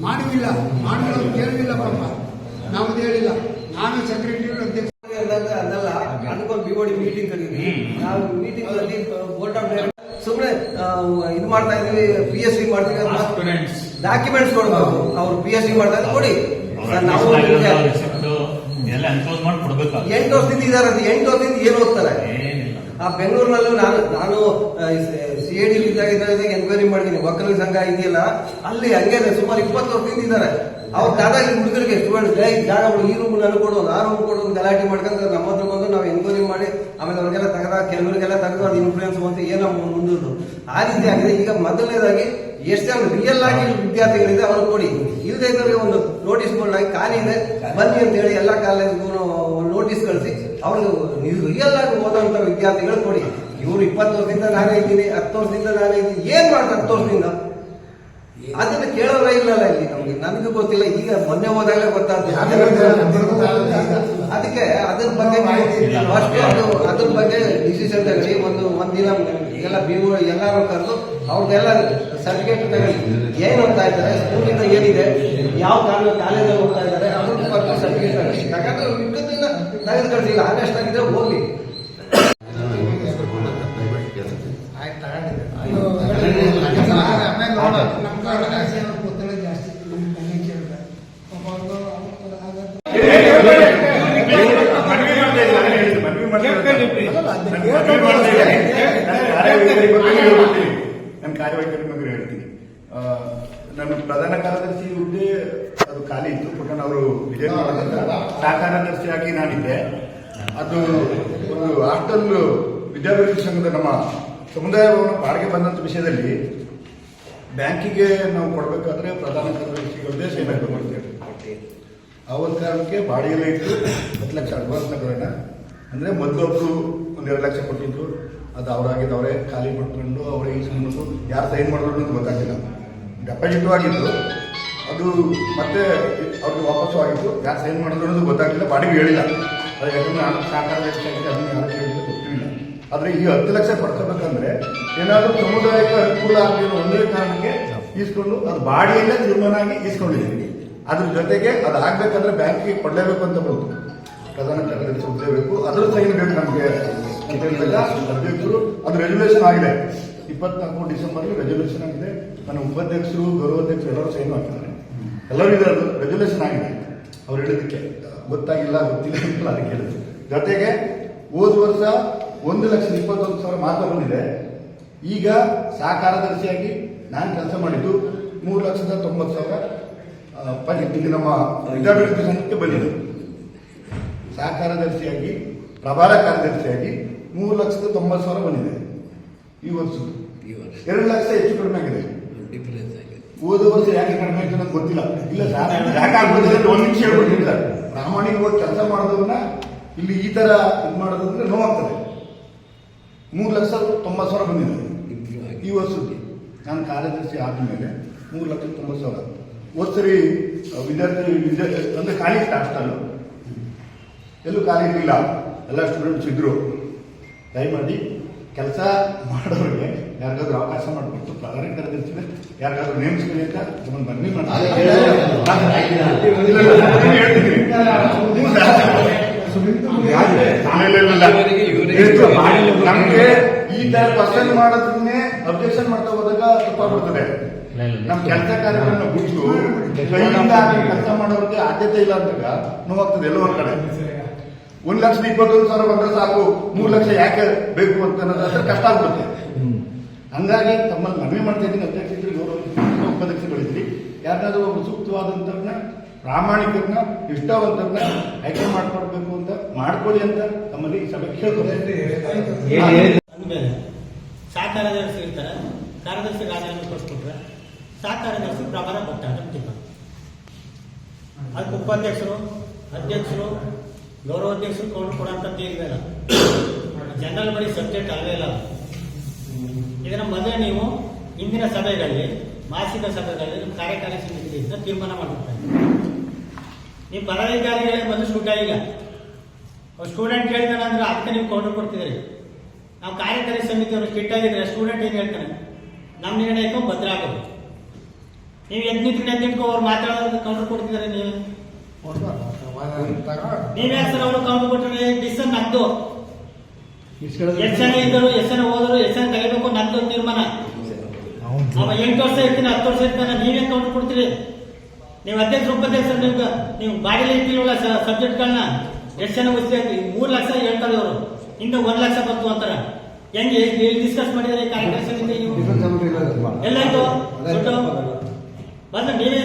ಮಾಡುವಿಲ್ಲ ಮಾಡಲು ಕೇಳಲಿಲ್ಲ ಪಾಪ ನಾವು ಹೇಳಿಲ್ಲ. ನಾನು ಸೆಕ್ರೆಟರಿ ಅಧ್ಯಕ್ಷ ಅಂದಾಗ ಅದಲ್ಲ ಅದಕ್ಕೊಂದು ಬಿ ಓಡಿ ಮೀಟಿಂಗ್ ಕರೀರಿ ನಾವು ಮೀಟಿಂಗ್ ಅಲ್ಲಿ ಬೋರ್ಡ್ ಆಫ್ ಸುಮ್ಮನೆ ಇದು ಮಾಡ್ತಾ ಇದೀವಿ ಪಿ ಎಸ್ ಸಿ ಮಾಡ್ತೀವಿ ಡಾಕ್ಯುಮೆಂಟ್ಸ್ ಕೊಡ್ಬೇಕು. ಅವ್ರು ಪಿ ಎಸ್ ಸಿ ಮಾಡ್ತಾ ಸರ್, ನಾವು ನಿಮ್ಗೆ ಎಲ್ಲ ಎನ್ಕ್ಲೋಸ್ ಮಾಡಿ ಕೊಡ್ಬೇಕು ಎಂಟು ವರ್ಷದಿಂದ ಇದಾರೆ ಅದು ಎಂಟು ವರ್ಷದಿಂದ ಏನು ಓದ್ತಾರೆ? ಏನಿಲ್ಲ. ಆ ಬೆಂಗಳೂರಿನಲ್ಲೂ ನಾನು ನಾನು ಸಿ ಎ ಡಿ ಇದ್ದಾಗ ಎನ್ಕ್ವೈರಿ ಮಾಡಿದ್ದೀನಿ ಒಕ್ಕಲಿಗ ಸಂಘ ಇದೆಯಲ್ಲ ಅಲ್ಲಿ ಹಂಗೇನೆ ಸುಮಾರು ಇಪ್ಪತ್ತು ವರ್ಷದಿಂದ ಇದ್ದಾರೆ. ಅವ್ರು ಈ ಹುಡುಗರಿಗೆ ಸ್ಟೂಡೆಂಟ್ಸ್ ಈ ಜಾಗ ಈ ರೂಮ್ ನನಗೆ ಕೊಡು ಆ ರೂಮ್ ಕೊಡು ಅಂತ ಗಲಾಟೆ ಮಾಡ್ಕೊಂಡು ನಮ್ಮ ಹತ್ರ ಬಂದು ನಾವು ಎನ್ಕ್ವೈರಿ ಮಾಡಿ, ಆಮೇಲೆ ಅವ್ರಿಗೆಲ್ಲ ತೆಗೆದ, ಕೆಲವರಿಗೆಲ್ಲ ತೆಗೆದು ಅದು ಇನ್ಫ್ಲೂಯೆನ್ಸ್ ಬಂತು ಏನೋ ಮುಂದುದು? ಆ ರೀತಿ ಆಗಿದೆ. ಈಗ ಮೊದಲನೇದಾಗಿ ಎಷ್ಟು ಜನ ರಿಯಲ್ ಆಗಿ ವಿದ್ಯಾರ್ಥಿಗಳಿದೆ ಅವ್ರು ಕೊಡಿ. ಇಲ್ಲದೆ ಇದ್ರೆ ಒಂದು ನೋಟಿಸ್ ಬೋರ್ಡ್ ಆಗಿ ಖಾಲಿ ಇದೆ. ಬನ್ನಿ ಅಂತ ಹೇಳಿ ಎಲ್ಲ ಕಾಲೇಜ್ಗೂ ನೋಟಿಸ್ ಕಳಿಸಿ. ಅವ್ರಿಗೆ ರಿಯಲ್ ಆಗಿ ಓದೋಂಥ ವಿದ್ಯಾರ್ಥಿಗಳು ಕೊಡಿ. ಇವ್ರು ಇಪ್ಪತ್ತು ವರ್ಷದಿಂದ ನಾನೇ ಇದ್ದೀನಿ, ಹತ್ತು ವರ್ಷದಿಂದ ನಾನೇ ಇದ್ದೀನಿ, ಏನ್ ಮಾಡ್ತಾರೆ ಹತ್ತು ವರ್ಷದಿಂದ? ಅದನ್ನ ಕೇಳೋರ ಇಲ್ಲಲ್ಲ ಇಲ್ಲಿ ನಮ್ಗೆ. ನನಗೂ ಗೊತ್ತಿಲ್ಲ. ಈಗ ಮೊನ್ನೆ ಹೋದಾಗಲೇ ಗೊತ್ತಾಗ್ತದೆ. ಅದಕ್ಕೆ ಅದ್ರ ಬಗ್ಗೆ ಫಸ್ಟ್ ಅದು ಅದ್ರ ಬಗ್ಗೆ ಡಿಸಿಷನ್ ತಗೊಳ್ಳಿ. ಒಂದು ಒಂದಿನ ಎಲ್ಲ ಬಿ ಎಲ್ಲಾರು ಕರೆದು ಅವ್ರದ್ದೆಲ್ಲ ಸರ್ಟಿಫಿಕೇಟ್ ತಗೊಳ್ಳಿ. ಏನ್ ಓದ್ತಾ ಇದ್ದಾರೆ? ಸ್ಕೂಲಿಂದ ಏನಿದೆ? ಯಾವ ಕಾಲ ಕಾಲೇಜಲ್ಲಿ ಹೋಗ್ತಾ ಇದ್ದಾರೆ? ಅದ್ರ ಬಗ್ಗೆ ಸರ್ಟಿಫಿಕೇಟ್ ತಗೊಳ್ಳಿ. ಯಾಕಂದ್ರೆ ಇದ್ದದನ್ನ ತೆಗೆದು ಕಳಿಸಿಲ್ಲ ಆನೆಸ್ಟ್ ಆಗಿದ್ರೆ ಹೋಗ್ಲಿ ಪ್ರಧಾನ ಕಾರ್ಯದರ್ಶಿ ಹುದ್ದೆ ಅದು ಖಾಲಿ ಇತ್ತು ಪುಟ್ಟಣ್ಣ ಅವರು ವಿಜಯನಗರದ ಸಹಕಾರದರ್ಶಿಯಾಗಿ ನಾನಿದ್ದೆ. ಅದು ಒಂದು ಹಾಸ್ಟೆಲ್ ವಿದ್ಯಾಭ್ಯಾಸ ಸಂಘದ ನಮ್ಮ ಸಮುದಾಯ ಭವನ ಬಾಡಿಗೆ ಬಂದಂಥ ವಿಷಯದಲ್ಲಿ ಬ್ಯಾಂಕಿಗೆ ನಾವು ಕೊಡಬೇಕಾದ್ರೆ ಪ್ರಧಾನ ಕಾರ್ಯದರ್ಶಿಗಳದ್ದೇ ಸೇವೆ ಮಾಡ್ತೇವೆ. ಅವತ್ತು ಕಾರಣಕ್ಕೆ ಬಾಡಿಗೆಲ್ಲ ಇತ್ತು ಹತ್ತು ಲಕ್ಷ ಅಡ್ವಾನ್ಸ್ ತಗೊಳ್ಳೋಣ ಅಂದರೆ ಮೊದಲೊಬ್ಬರು ಒಂದು ಎರಡು ಲಕ್ಷ ಕೊಟ್ಟಿದ್ರು. ಅದು ಅವರಾಗಿದ್ದು ಅವರೇ ಖಾಲಿ ಮಾಡ್ಕೊಂಡು ಅವರೇ ಈಸ್ಕೊಂಡು ಯಾರು ಸೈನ್ ಮಾಡಿದ್ರು ಅಂತ ಗೊತ್ತಾಗಿಲ್ಲ ಡೆಪಾಸಿಟು ಆಗಿತ್ತು. ಅದು ಮತ್ತೆ ಅವ್ರಿಗೆ ವಾಪಸ್ಸು ಆಗಿತ್ತು. ಯಾರು ಸೈನ್ ಮಾಡಿದ್ರು ಅನ್ನೋದು ಗೊತ್ತಾಗಲಿಲ್ಲ ಬಾಡಿಗೆ ಹೇಳಿಲ್ಲ. ಅದು ಯಾಕಂದ್ರೆ ನಾನು ಸಾಕಾರ ಅದನ್ನು ಯಾರು ಕೇಳಿದ್ರೆ ಗೊತ್ತಿಲ್ಲ. ಆದರೆ ಈ ಹತ್ತು ಲಕ್ಷ ಪಡ್ಕೋಬೇಕಂದ್ರೆ ಏನಾದರೂ ಸಮುದಾಯಕ್ಕೆ ಅನುಕೂಲ ಆಗಿರೋ ಒಂದೇ ಕಾರಣಕ್ಕೆ ಈಸ್ಕೊಂಡು ಅದು ಬಾಡಿಯಲ್ಲೇ ತೀರ್ಮಾನ ಆಗಿ ಈಸ್ಕೊಂಡಿದ್ದೀನಿ ಅದ್ರ ಜೊತೆಗೆ ಅದು ಆಗ್ಬೇಕಂದ್ರೆ ಬ್ಯಾಂಕಿಗೆ ಕೊಡಲೇಬೇಕು ಅಂತ ಬಂತು. ಪ್ರಧಾನ ಕಾರ್ಯದರ್ಶಿ ಹುದ್ದೆ ಬೇಕು ಅದ್ರ ಸೈನ್ ಬೇಕು ನಮಗೆ. ಅಂತ ಹೇಳಿದಾಗ ಅಧ್ಯಕ್ಷರು ಅದು ರೆಜುಲೇಷನ್ ಆಗಿದೆ. ಇಪ್ಪತ್ನಾಲ್ಕು ಡಿಸೆಂಬರ್ ರೆಜುಲೇಷನ್ ಆಗಿದೆ. ನನ್ನ ಉಪಾಧ್ಯಕ್ಷರು ಗೌರವಾಧ್ಯಕ್ಷರು ಎಲ್ಲರೂ ಸೈನ್ ಮಾಡ್ತಾರೆ ಎಲ್ಲರೂ ಇದೆ ಅದು ರೆಜುಲೇಷನ್ ಆಗಿದೆ. ಅವ್ರು ಹೇಳಿದ್ದಕ್ಕೆ ಗೊತ್ತಾಗಿಲ್ಲ ಗೊತ್ತಿಲ್ಲ ಅಂತ ಅದಕ್ಕೆ ಹೇಳಿದ್ರು ಜೊತೆಗೆ ಹೋದ ವರ್ಷ ಒಂದು ಲಕ್ಷದ ಇಪ್ಪತ್ತೊಂದು ಸಾವಿರ ಮಾತ್ರ ಬಂದಿದೆ. ಈಗ ಸಹಕಾರದರ್ಶಿಯಾಗಿ ನಾನು ಕೆಲಸ ಮಾಡಿದ್ದು ಮೂರು ಲಕ್ಷದ ತೊಂಬತ್ತು ಸಾವಿರ ಆ, ಪಂಚಾಯ್ತಿ ಇಲ್ಲಿ ನಮ್ಮ ವಿದ್ಯಾಭಿವೃದ್ಧಿ ಸಂಘಕ್ಕೆ ಬಂದಿದೆ. ಸಹಕಾರದರ್ಶಿಯಾಗಿ ಪ್ರಭಾರ ಕಾರ್ಯದರ್ಶಿಯಾಗಿ ಮೂರು ಲಕ್ಷದ ತೊಂಬತ್ತು ಸಾವಿರ ಬಂದಿದೆ. ಈ ವರ್ಷ ಎರಡು ಲಕ್ಷ ಹೆಚ್ಚು ಕಡಿಮೆ ಆಗಿದೆ. ಹೋದ ವರ್ಷ ಯಾಕೆ ಕಡಿಮೆ ಆಯ್ತು ಅನ್ನೋದು ಗೊತ್ತಿಲ್ಲ. ಇಲ್ಲ ಸರ್, ಯಾಕೆ ಆಗ್ಬಿಟ್ಟಿದೆ ಅಂತ ಒಂದು ನಿಮಿಷ ಹೇಳ್ಬಿಟ್ಟಿಲ್ಲ ಪ್ರಾಮಾಣಿಕವಾಗಿ ಕೆಲಸ ಮಾಡೋದನ್ನ ಇಲ್ಲಿ ಈ ತರ ಇದು ಮಾಡೋದಂದ್ರೆ ನೋವಾಗ್ತದೆ. ಮೂರು ಲಕ್ಷ ತೊಂಬತ್ತು ಸಾವಿರ ಬಂದಿದೆ. ಈ ವರ್ಷಕ್ಕೆ. ನಾನು ಕಾರ್ಯದರ್ಶಿ ಆದಮೇಲೆ ಮೂರು ಲಕ್ಷ ತೊಂಬತ್ತು ಸಾವಿರ. ಹೋದ್ ಸರಿ ವಿದ್ಯಾರ್ಥಿ ಅಂದರೆ ಕಾಲೇಜ್ ಖಾಲಿ ಹಾಸ್ಟೆಲ್ ಎಲ್ಲೂ ಖಾಲಿ ಇರಲಿಲ್ಲ. ಎಲ್ಲ ಸ್ಟೂಡೆಂಟ್ಸ್ ಇದ್ದರು ದಯಮಾಡಿ ಕೆಲಸ ಮಾಡೋರಿಗೆ ಯಾರಿಗಾದ್ರೂ ಅವಕಾಶ ಮಾಡಿಕೊಟ್ಟು ಪ್ರಧಾನಿ ಕರೆದಿರ್ತೀವಿ ಯಾರಿಗಾದ್ರೂ ನೇಮಿಸ್ಕೊಳ್ಳಿ ಅಂತ ನಮ್ಮನ್ನು ಮನವಿ. ನಮ್ಗೆ ಈ ತರ ಕ್ವಶನ್ ಮಾಡೋದನ್ನೇ ಅಬ್ಜೆಕ್ಷನ್ ಮಾಡ್ತಾ ಹೋದಾಗ ತಪ್ಪಾಗ್ಬಿಡ್ತದೆ. ನಮ್ ಕೆಲಸ ಕಾರ್ಯಗಳನ್ನ ಬಿಟ್ಟು ಕೈಯಿಂದ ಕೆಲಸ ಮಾಡೋರಿಗೆ ಆದ್ಯತೆ ಇಲ್ಲ ಅಂದಾಗ ನೋವಾಗ್ತದೆ ಎಲ್ಲೋ ಒಂದ್ ಕಡೆ. ಒಂದ್ ಲಕ್ಷದ ಇಪ್ಪತ್ತೊಂದು ಸಾವಿರ ಬಂದ್ರೆ ಸಾಕು ಮೂರ್ ಲಕ್ಷ ಯಾಕೆ ಬೇಕು ಅಂತ ಅನ್ನೋದಾದ್ರೆ ಕಷ್ಟ ಆಗ್ಬಿಡುತ್ತೆ. ಹಂಗಾಗಿ ತಮ್ಮಲ್ಲಿ ಮನವಿ ಮಾಡ್ತಾ ಇದ್ದೀನಿ ಅಧ್ಯಕ್ಷರು ಗೌರವ ಉಪಾಧ್ಯಕ್ಷಗಳಿದ್ರಿ ಯಾರನ್ನಾದ್ರೂ ಒಬ್ಬರು ಸೂಕ್ತವಾದಂಥವ್ರನ್ನ ಪ್ರಾಮಾಣಿಕರನ್ನ ಇಷ್ಟವಂತವ್ರನ್ನ ಆಯ್ಕೆ ಮಾಡ್ಕೊಡ್ಬೇಕು ಅಂತ ಮಾಡ್ಕೊಳ್ಳಿ ಅಂತ ತಮ್ಮಲ್ಲಿ ಈ ಸಭೆ ಕೇಳ್ಕೊಳ್ತೀನಿ ಅಂದಮೇಲೆ ಸಹಕಾರದರ್ಶಿ ಇರ್ತಾರೆ ಕಾರ್ಯದರ್ಶಿ ರಾಜೀನಾಮೆ ಕೊಡಿಸ್ಬಿಟ್ರೆ ಸಹಕಾರದರ್ಶಿ ಪ್ರಭಾರ ಭಟ್ಟ ಅಂತ ಅದಕ್ಕೆ ಉಪಾಧ್ಯಕ್ಷರು ಅಧ್ಯಕ್ಷರು ಗೌರವಾಧ್ಯಕ್ಷರು ಕೌಂಟ್ ಕೊಡೋಂಥದ್ದು ಏನಿಲ್ಲ ಜನರಲ್ ಬರೀ ಸಬ್ಜೆಕ್ಟ್ ಅಲ್ಲೇ ಇಲ್ಲ. ಇದನ್ನ ಮೊದಲೇ ನೀವು ಇಂದಿನ ಸಭೆಗಳಲ್ಲಿ ಮಾಸಿಕ ಸಭೆಗಳಲ್ಲಿ ನಿಮ್ಮ ಕಾರ್ಯಕಾರಿ ಸಮಿತಿಯಿಂದ ತೀರ್ಮಾನ ಮಾಡುತ್ತೆ ನೀವು ಪದಾಧಿಕಾರಿಗಳಿಗೆ ಮೊದಲು ಶೂಟ ಈಗ. ಸ್ಟೂಡೆಂಟ್ ಕೇಳ್ತಾನೆ ಅಂದ್ರೆ ಅದಕ್ಕೆ ನೀವು ಕೌಂಟರ್ ಕೊಡ್ತಿದ್ದೀರಿ. ನಾವು ಕಾರ್ಯಕಾರಿ ಸಮಿತಿಯವರು ಕಿಟ್ ಆಗಿದ್ರೆ ಸ್ಟೂಡೆಂಟ್ ಏನು ಹೇಳ್ತಾನೆ? ನಮ್ಮ ನಿರ್ಣಯಕ್ಕೂ ಭದ್ರ ಆಗೋದು. ನೀವು ಎದ್ ನಿಂತ್ಕೊ ಅವ್ರು ಮಾತಾಡೋದಕ್ಕೆ ಕೌಂಟರ್ ಕೊಡ್ತಿದ್ದಾರೆ ನೀವು. ನೀವೇ ಸರ್ ಅವರು ಕೌಂಟರ್? ಕೊಟ್ಟರೆ ಡಿಸನ್ ನಗ್ದು ಎಷ್ಟು ಜನ ಇದ್ದರು ಎಷ್ಟು ಜನ ಹೋದರು ಎಷ್ಟು ಜನ ತೆಗಿಬೇಕು ನಂದು ತೀರ್ಮಾನ. ಅವ ಎಂಟು ವರ್ಷ ಇರ್ತೀನಿ ಹತ್ತು ವರ್ಷ ಇರ್ತಾನೆ ನೀವೇ ತೊಗೊಂಡು ಕೊಡ್ತೀರಿ. ನೀವು ಅಧ್ಯಕ್ಷ ಉಪಾಧ್ಯಕ್ಷರು ನೀವು ನೀವು ಬಾಡಿಲಿ ಇಟ್ಟಿಲ್ವಲ್ಲ ಸಬ್ಜೆಕ್ಟ್ಗಳನ್ನ ಎಷ್ಟು ಜನ ಉಳಿಸಿ ಮೂರು ಲಕ್ಷ ಹೇಳ್ತಾರೆ ಅವರು ಇನ್ನು ಒಂದು ಲಕ್ಷ ಬಂತು ಅಂತಾರೆ. ಹೆಂಗೆ? ಇಲ್ಲಿ ಡಿಸ್ಕಸ್ ಮಾಡಿದ್ರೆ ನೀವು ಎಲ್ಲಾಯ್ತು ಬಂದ್ರೆ ಬಂದು ನೀವೇ